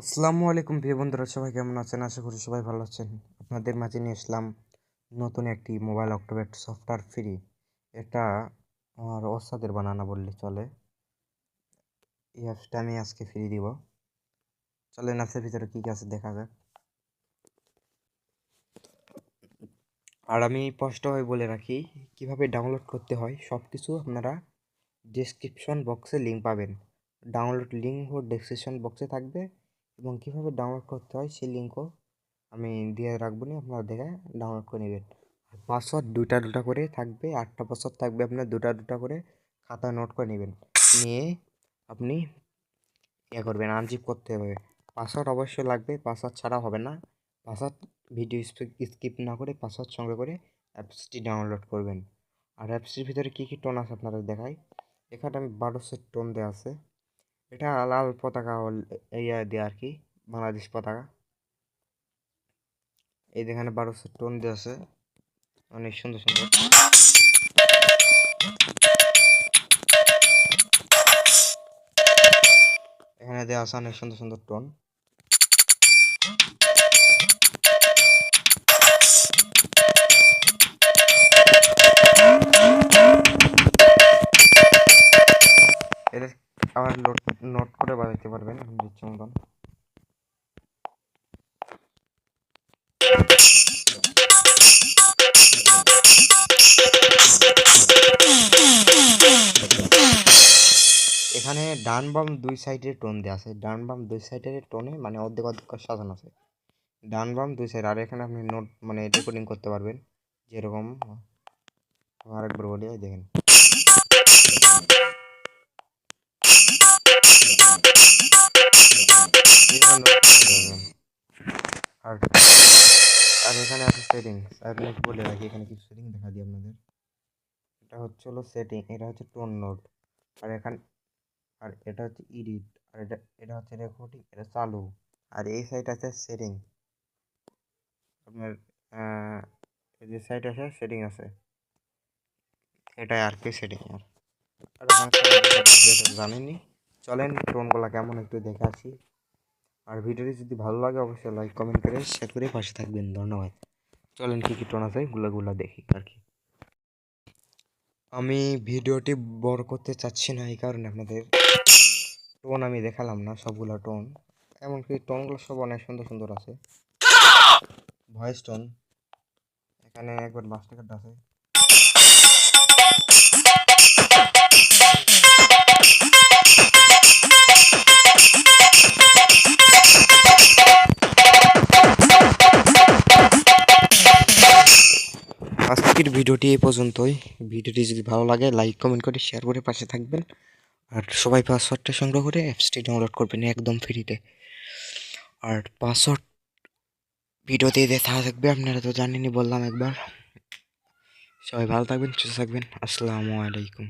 আসসালামু আলাইকুম প্রিয় বন্ধুরা, সবাই কেমন আছেন? আশা করি সবাই ভালো আছেন। আপনাদের মাঝে নিয়ে আসলাম নতুন একটি মোবাইল অক্টোবেট সফটওয়্যার ফ্রি এটা আমার ওস্তাদের বানানো বললে চলে। এই অ্যাপসটা আমি আজকে ফ্রি দিব। চলেন অ্যাপসের ভিতরে কী কী আছে দেখা যাক। আর আমি স্পষ্টভাবে বলে রাখি, কীভাবে ডাউনলোড করতে হয় সব কিছু আপনারা ডেসক্রিপশন বক্সে লিঙ্ক পাবেন। ডাউনলোড লিঙ্ক ও ডেসক্রিপশন বক্সে থাকবে। এবং কীভাবে ডাউনলোড করতে হয় সেই লিঙ্কও আমি দিয়ে রাখব নি, আপনারা দেখে ডাউনলোড করে নেবেন। আর পাসওয়ার্ড দুটা দুটা করে থাকবে, আটটা পাসওয়ার্ড থাকবে আপনার দুটা দুটা করে খাতা নোট করে নেবেন। নিয়ে আপনি ইয়ে করবেন আনজিপ করতে হবে। পাসওয়ার্ড অবশ্যই লাগবে পাসওয়ার্ড ছাড়া হবে না। পাসওয়ার্ড ভিডিও স্কিপ না করে পাসওয়ার্ড সঙ্গে করে অ্যাপসটি ডাউনলোড করবেন। আর অ্যাপসটির ভিতরে কী কী টোন আছে আপনারা দেখাই। এখানে আমি বারোশো টোন দেওয়া আছে। এটা লাল পতাকা ইয়া দিয়ে আর কি, বাংলাদেশ পতাকা। এই যেখানে বারোশো টোন দিয়ে আছে, অনেক সুন্দর সুন্দর। এখানে দেওয়া আছে অনেক সুন্দর সুন্দর টোন। নোট করে বাজাতে পারবেন ইচ্ছে মতন এখানে ডান বাম দুই সাইডে টোন দেওয়া আছে। ডান বাম দুই সাইডের টোনে মানে অর্ধেক অর্ধেক সাজানো আছে। ডান বাম দুই সাইড, আর এখানে আপনি নোট মানে রেকর্ডিং করতে পারবেন, যেরকম আরেকবার বলি দেখেন। আর আর এখানে আছে সেটিংস আমি বলে রাখি, এখানে কিছু সেটিং দেখা দিই আপনাদের। এটা হচ্ছে হলো সেটিং এটা হচ্ছে টোন নোট আর এখানে, আর এটা হচ্ছে ইডিট আর এটা এটা হচ্ছে রেকর্ডিং এটা চালু। আর এই সাইড আছে সেটিং আপনার যে সাইড আছে সেটিং আছে। এটাই আর কি সেটিং আর। আর জানেনি চলেন টোনগুলো কেমন, একটু দেখে আসি। আর ভিডিওটি যদি ভালো লাগে অবশ্যই লাইক কমেন্ট করে শেয়ার করে পাশে থাকবেন। ধন্যবাদ। চলেন কী কী টোন আছে গুলোগুলো দেখি আর কি। আমি ভিডিওটি বড় করতে চাচ্ছি না এই কারণে আপনাদের টোন আমি দেখালাম না সবগুলো টোন। এমনকি টোনগুলো সব অনেক সুন্দর সুন্দর আছে। Voice tone. এখানে একবার বাস কার্ড আছে। আজকের ভিডিওটি এই পর্যন্তই। ভিডিওটি যদি ভালো লাগে লাইক কমেন্ট করে শেয়ার করে পাশে থাকবেন। আর সবাই পাসওয়ার্ডটা সংগ্রহ করে অ্যাপসটি ডাউনলোড করবেন একদম ফ্রিতে আর পাসওয়ার্ড ভিডিওতে দেখা থাকবে, আপনারা তো জানেনই, বললাম একবার। সবাই ভালো থাকবেন, সুস্থ থাকবেন। আসসালামু আলাইকুম।